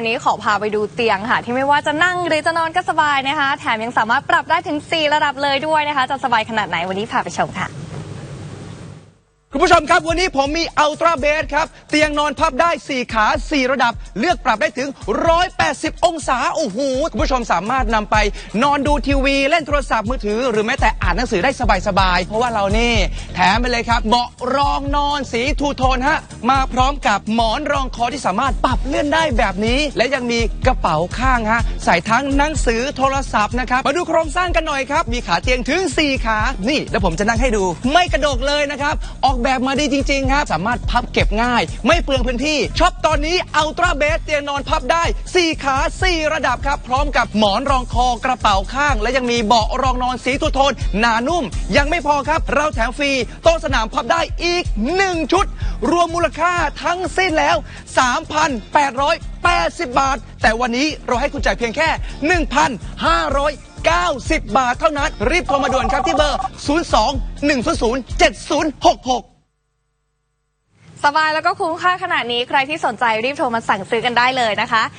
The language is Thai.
วันนี้ขอพาไปดูเตียงค่ะ ที่ไม่ว่าจะนั่งหรือจะนอนก็สบายนะคะ แถมยังสามารถปรับได้ถึง 4 ระดับเลยด้วยนะคะ จะสบายขนาดไหนวันนี้พาไปชมค่ะ คุณผู้ชมครับ วันนี้ผมมีอัลตราเบสครับ เตียงนอนพับได้ 4 ขา 4 ระดับ เลือกปรับได้ถึง 180 องศา โอ้โห คุณผู้ชมสามารถนำไป นอนดูทีวี เล่นโทรศัพท์มือถือ หรือแม้แต่อ่านหนังสือได้สบาย ๆ เพราะว่าเรานี่ แถมไปเลยครับเบาะรองนอนสีทูโทนฮะ มาพร้อมกับหมอนรองคอที่สามารถปรับเลื่อนได้แบบนี้ และยังมีกระเป๋าข้างฮะใส่ทั้งหนังสือโทรศัพท์นะครับมาดูโครงสร้างกันหน่อยครับมีขาเตียงถึง 4 ขา นี่แล้วผมจะนั่งให้ดู ไม่กระดกเลยนะครับออกแบบมาดีจริงๆครับ สามารถพับเก็บง่าย ไม่เปลืองพื้นที่ช็อปตอนนี้อัลตร้าเบสเตียงนอนพับได้ 4 ขา 4 ระดับครับ พร้อมกับหมอนรองคอกระเป๋าข้าง และยังมีเบาะรองนอนสีทูโทนหนานุ่ม ยังไม่พอครับ เราแถมฟรีโต๊ะสนามพับได้อีก 1 ชุด รวมมูลค่าทั้งสิ้นแล้ว 3,880 บาท แต่วันนี้เราให้คุณจ่ายเพียงแค่ 1,590 บาทเท่านั้น รีบโทรมาด่วนครับที่เบอร์ 02 100 7066 สบายแล้วก็คุ้มค่าขนาดนี้ใครที่สนใจรีบโทรมาสั่งซื้อกันได้เลยนะคะ